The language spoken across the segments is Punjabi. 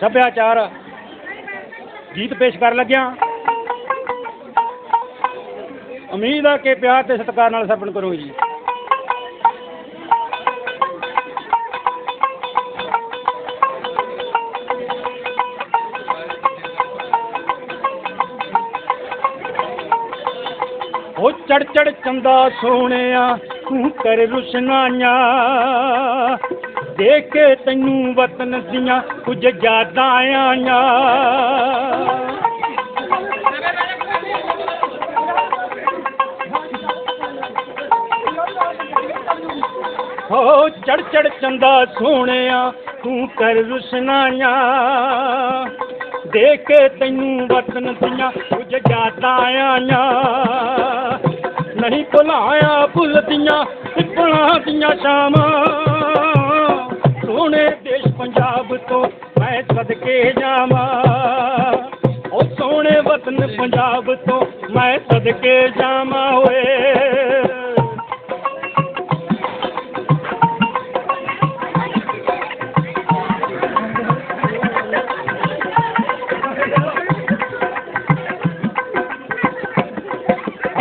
ਸੱਭਿਆਚਾਰ ਗੀਤ ਪੇਸ਼ ਕਰਨ ਲੱਗਿਆ। ਉਮੀਦ ਆ ਕਿ ਪਿਆਰ ਤੇ ਸਤਿਕਾਰ ਨਾਲ ਸਰਪਣ ਕਰੋਗੇ ਜੀ। ਉਹ ਚੜ ਚੜ ਚੰਦਾ ਸੋਹਣਿਆ, ਤੂੰ ਕਰ ਰੁਸ਼ਨਾਈਆਂ। ਦੇ ਕੇ ਤੈਨੂੰ ਵਤਨ ਦੀਆਂ ਕੁਝ ਯਾਦਾਂ ਆਈਆਂ। ਹੋ ਚੜ ਚੜ ਚੰਦਾ ਸੋਹਣਿਆ, ਤੂੰ ਕਰ ਰੁਸ਼ਨਾਈਆਂ। ਦੇ ਕੇ ਤੈਨੂੰ ਵਤਨ ਦੀਆਂ ਕੁਝ ਯਾਦਾਂ ਆਈਆਂ। ਨਹੀਂ ਭੁਲਾਇਆ ਭੁੱਲਦੀਆਂ ਪਿੱਪਲਾਂ ਦੀਆਂ ਸ਼ਾਮਾਂ। ਸੋਹਣੇ ਦੇਸ਼ ਪੰਜਾਬ ਤੋਂ ਮੈਂ ਸਦਕੇ ਜਾਵਾਂ। ਉਹ ਸੋਹਣੇ ਵਤਨ ਪੰਜਾਬ ਤੋਂ ਮੈਂ ਸਦਕੇ ਜਾਵਾਂ ਓਏ।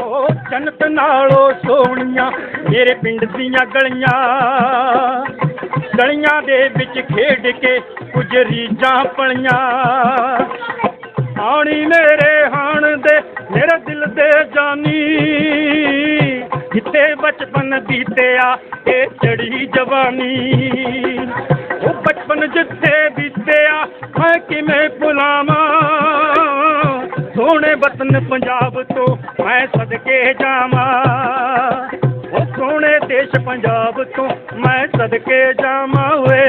ਓ ਨਾਲੋਂ ਸੋਹਣੀਆਂ ਮੇਰੇ ਪਿੰਡ ਦੀਆਂ ਗਲੀਆਂ। ਗਲੀਆਂ ਦੇ ਵਿੱਚ ਖੇਡ ਕੇ ਕੁਝ ਰੀਜਾਂ ਪਲੀਆਂ ਆਣੀ ਮੇਰੇ ਹਾਣ ਦੇ, ਮੇਰੇ ਦਿਲ ਦੇ ਜਾਨੀ। ਜਿੱਤੇ ਬਚਪਨ ਬੀਤਿਆ ਇਹ ਚੜੀ ਜਵਾਨੀ। ਉਹ ਬਚਪਨ ਜਿੱਥੇ ਬੀਤਿਆ, ਮੈਂ ਕਿਵੇਂ ਭੁਲਾਵਾਂ? ਸੋਹਣੇ ਵਤਨ ਪੰਜਾਬ ਤੋਂ ਮੈਂ ਸਦਕੇ ਜਾਵਾਂ। ਸੋਹਣੇ ਦੇਸ਼ ਪੰਜਾਬ ਤੋਂ ਮੈਂ ਸਦਕੇ ਜਾਵਾਂ ਓਏ।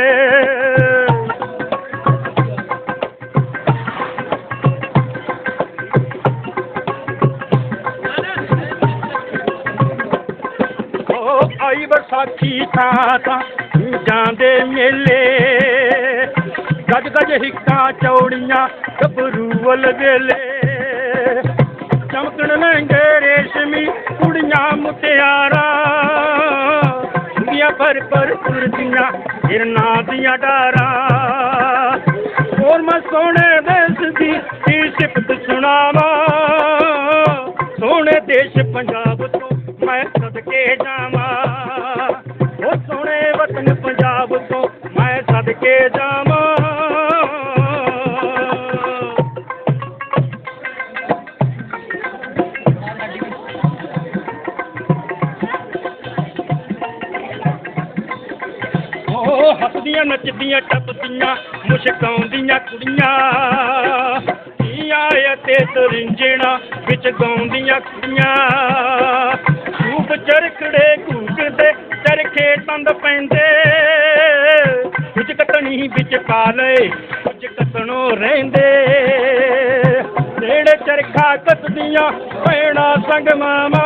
ਉਹ ਆਈ ਵਿਸਾਖੀ ਥਾਂ ਤਾਂ ਜਾਂਦੇ ਮੇਲੇ। ਗੱਜ ਗੱਜ ਹਿੱਕਾਂ ਚੌੜੀਆਂ ਗੱਭਰੂ ਵੱਲ ਵੇਲੇ। ਚਮਕਣ ਲਹਿੰਗੇ ਰੇਸ਼ਮੀ ਕੁੜੀਆਂ ਮੁਟਿਆਰਾਂ। ਦੀਆਂ ਭਰ ਪਰ ਤੁਰਦੀਆਂ ਹਿਰਨਾਂ ਦੀਆਂ ਡਾਰਾਂ। ਹੋਰ ਮੈਂ ਸੋਹਣੇ ਦੇਸ਼ ਦੀ ਕੀ ਸਿਫਤ ਸੁਣਾਵਾਂ। ਸੋਹਣੇ ਦੇਸ਼ ਪੰਜਾਬ ਤੋਂ ਮੈਂ ਸਦਕੇ ਜਾਵਾਂ। ਹੱਸਦੀਆਂ, ਨੱਚਦੀਆਂ, ਟੱਪਦੀਆਂ, ਮੁਸ਼ਕਾਉਂਦੀਆਂ ਕੁੜੀਆਂ। ਧੀਆਂ ਤੇ ਤਰਿੰਜਣਾ ਵਿੱਚ ਗਾਉਂਦੀਆਂ ਕੁੜੀਆਂ। ਸੂਪ ਚਰਖੜੇ ਘੂਕਦੇ, ਚਰਖੇ ਤੰਦ ਪੈਂਦੇ। ਕੁਝ ਕਟਣੀ ਵਿੱਚ ਪਾ ਲਏ, ਕੁਝ ਕਟਣੋਂ ਰਹਿੰਦੇ। ਨੇੜੇ ਚਰਖਾ ਕੱਤਦੀਆਂ ਪੈਣਾ ਸੰਗ ਮਾਮਾ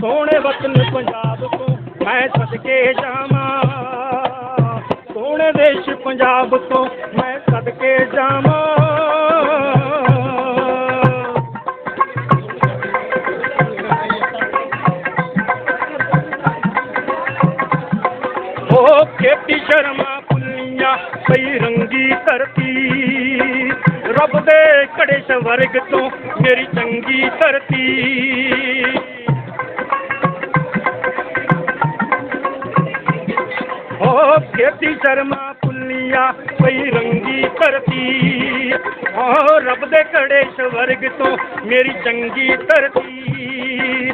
ਸੋਹਣੇ ਵਤਨ ਪੰਜਾਬ ਤੋਂ ਮੈਂ ਸਦਕੇ ਜਾਵਾਂ। ਪੰਜਾਬ ਤੋਂ ਮੈਂ ਸਦਕੇ ਜਾਵਾਂ। ਉਹ ਕੇਤੀ ਸ਼ਰਮਾ ਪੁੱਲੀਆਂ ਪਈ ਰੰਗੀ ਧਰਤੀ। ਰੱਬ ਦੇ ਘੜੇ ਸਵਰਗ ਤੋਂ ਮੇਰੀ ਚੰਗੀ ਧਰਤੀ। ਉਹ ਕੇਪੀ ਸ਼ਰਮਾ ਪੁੱਲੀਆਂ ਪਈ ਰੰਗੀ ਧਰਤੀ। ਓ ਰੱਬ ਦੇ ਘੜੇ ਸਵਰਗ ਤੋਂ ਮੇਰੀ ਚੰਗੀ ਧਰਤੀ।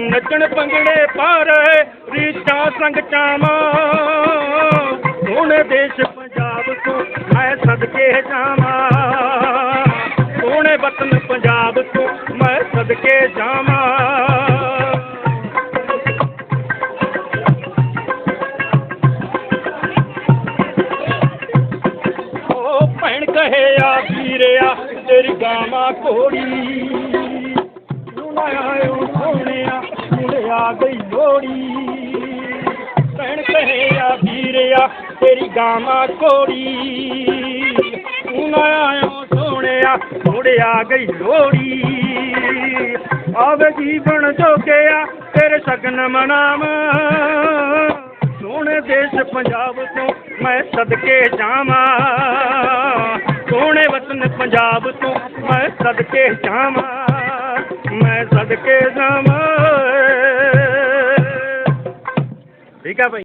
ਨੱਚਣ ਪੰਗੜੇ ਪਾ ਰਹੇ ਰੀਤਾਂ ਸੰਗ ਚਾਵਾਂ। ਸੋਹਣੇ ਦੇਸ਼ ਪੰਜਾਬ ਤੋਂ ਮੈਂ ਸਦਕੇ ਜਾਵਾਂ। ਸੋਹਣੇ ਵਤਨ ਪੰਜਾਬ ਤੋਂ ਮੈਂ ਸਦਕੇ ਜਾਵਾਂ। ਵੀਰਿਆ ਤੇਰੀ ਗਾਵਾਂ ਘੋੜੀ। ਨੂੰ ਨਾ ਆਇਓ ਸੋਹਣਿਆ ਮੁੰਡੇ ਗਈ ਲੋੜੀ ਭੈਣ ਕਹੇ ਵੀਰਿਆ, ਤੇਰੀ ਗਾਵਾਂ ਘੋੜੀ। ਤੂੰ ਨਾ ਆਇਓ ਸੋਹਣਿਆ ਮੁੰਡੇ ਗਈ ਲੋੜੀ ਆਵੇ ਜੀਵਨ ਜੋਗਿਆ, ਤੇਰੇ ਸ਼ਗਨ ਮਨਾਵਾਂ। ਸੋਹਣੇ ਦੇਸ਼ ਪੰਜਾਬ ਤੋਂ ਮੈਂ ਸਦਕੇ ਜਾਵਾਂ। ਸੋਹਣੇ ਵਤਨ ਪੰਜਾਬ ਤੋਂ ਮੈਂ ਸਦਕੇ ਜਾਵਾਂ ਮੈਂ ਸਦਕੇ ਜਾਵਾਂ। ਠੀਕ ਆ ਭਾਈ।